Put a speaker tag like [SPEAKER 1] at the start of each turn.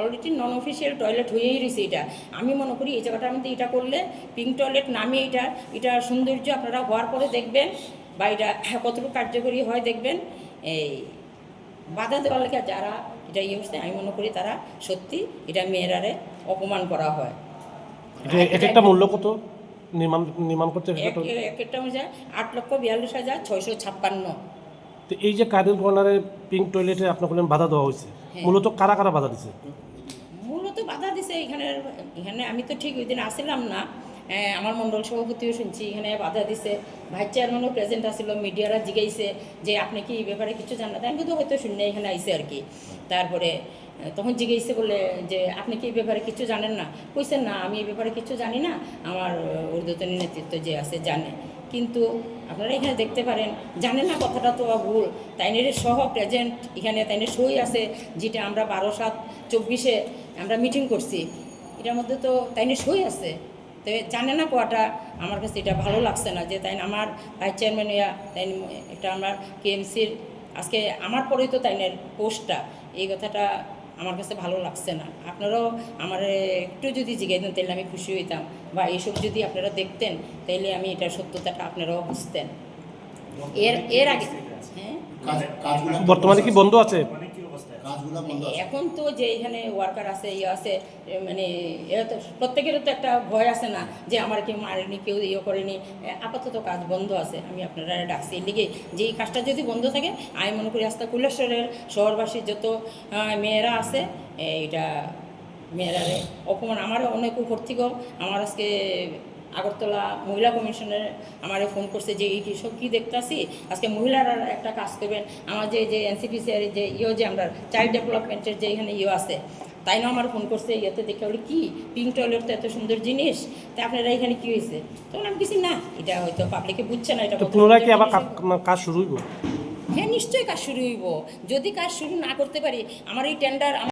[SPEAKER 1] Already নন official toilet হয়েই রয়েছে এটা। আমি মনে করি এই জায়গাটার মধ্যে এটা করলে পিঙ্ক টয়লেট নামে এটা এটা সৌন্দর্য আপনারা হওয়ার পরে দেখবেন বা এটা কতটুকু কার্যকরী হয় দেখবেন। এই বাধা দেওয়ার লেগে যারা এটা ইয়ে হচ্ছে আমি মনে করি তারা সত্যি এটা মেয়েরারে অপমান করা হয়।
[SPEAKER 2] এক একটা মূল্য কত নির্মাণ নির্মাণ করতে
[SPEAKER 1] এক এক একটা অনুযায়ী আট লক্ষ বিয়াল্লিশ হাজার ছয়শো ছাপ্পান্ন।
[SPEAKER 2] তো এই যে কার্ডের কর্নারে পিঙ্ক টয়লেটে আপনার বাধা দেওয়া হয়েছে
[SPEAKER 1] হ্যাঁ।
[SPEAKER 2] মূলত কারা কারা বাধা
[SPEAKER 1] মূলত বাধা দিছে এখানে এখানে আমি তো ঠিক ওই দিন আসছিলাম না। আমার মণ্ডল সভাপতিও শুনছি, এখানে বাধা দিছে। ভাইস চেয়ারম্যানও প্রেজেন্ট আসছিল মিডিয়ারা জিগাইছে যে আপনি কি এই ব্যাপারে কিছু জানেন না আমি কিন্তু হয়তো শুনে এখানে আইসে আর কি। তারপরে তখন জিজ্ঞেসে বলে যে, আপনি কি এই ব্যাপারে কিছু জানেন না? কইছেন না, আমি এই ব্যাপারে কিছু জানি না। আমার ঊর্ধ্বতন নেতৃত্ব যে আছে জানে। কিন্তু আপনারা এখানে দেখতে পারেন, জানেন না কথাটা তো ভুল। তাইনের সহ প্রেজেন্ট এখানে তাইনের সই আছে, যেটা আমরা বারো সাত চব্বিশে আমরা মিটিং করছি। এটার মধ্যে তো তাইনের সই আছে। তো জানে না কোয়াটা আমার কাছে এটা ভালো লাগছে না যে তাই আমার ভাইস চেয়ারম্যান ইয়া তাই একটা আমার কেএমসির আজকে আমার পরেই তো তাইনের পোস্টটা এই কথাটা আমার কাছে ভালো লাগছে না। আপনারাও আমার একটু যদি জিজ্ঞাসা তাহলে আমি খুশি হইতাম। বা এইসব যদি আপনারা দেখতেন তাহলে আমি এটার সত্যতাটা আপনারাও বুঝতেন। এর এর আগে হ্যাঁ?
[SPEAKER 2] বর্তমানে কি বন্ধ আছে?
[SPEAKER 1] এখন তো যে এখানে ওয়ার্কার আছে ইয়ে আছে মানে এরা তো প্রত্যেকেরও তো একটা ভয় আছে না যে আমার কেউ মারেনি কেউ ইয়ে করেনি। আপাতত কাজ বন্ধ আছে আমি আপনারা ডাকছি লিগে যে এই কাজটা যদি বন্ধ থাকে আমি মনে করি আস্তা কৈলাসরের শহরবাসীর যত মেয়েরা আছে এটা মেয়েরা অপমান আমার অনেক উপর থেকেও আমার আজকে আগরতলা মহিলা কমিশনের আমারে ফোন করছে যে এই সব কী দেখতেছি? আজকে মহিলারা একটা কাজ করবেন। আমার যে যে এনসিপিসিআর যে ইয়ে যে আমরা চাইল্ড ডেভেলপমেন্টের যে এখানে ইয়ে আছে তাই না আমার ফোন করছে ইয়েতে দেখে। বলি কি? পিঙ্ক টয়লেট তো এত সুন্দর জিনিস। তা আপনারা এখানে কি হয়েছে? তখন আমি কিছু না। এটা হয়তো পাবলিকে বুঝছে না এটা
[SPEAKER 2] পুনরায় কি আবার কাজ- কাজ শুরু হইব?
[SPEAKER 1] হ্যাঁ নিশ্চয়ই কাজ শুরু হইব। যদি কাজ শুরু না করতে পারি আমার এই টেন্ডার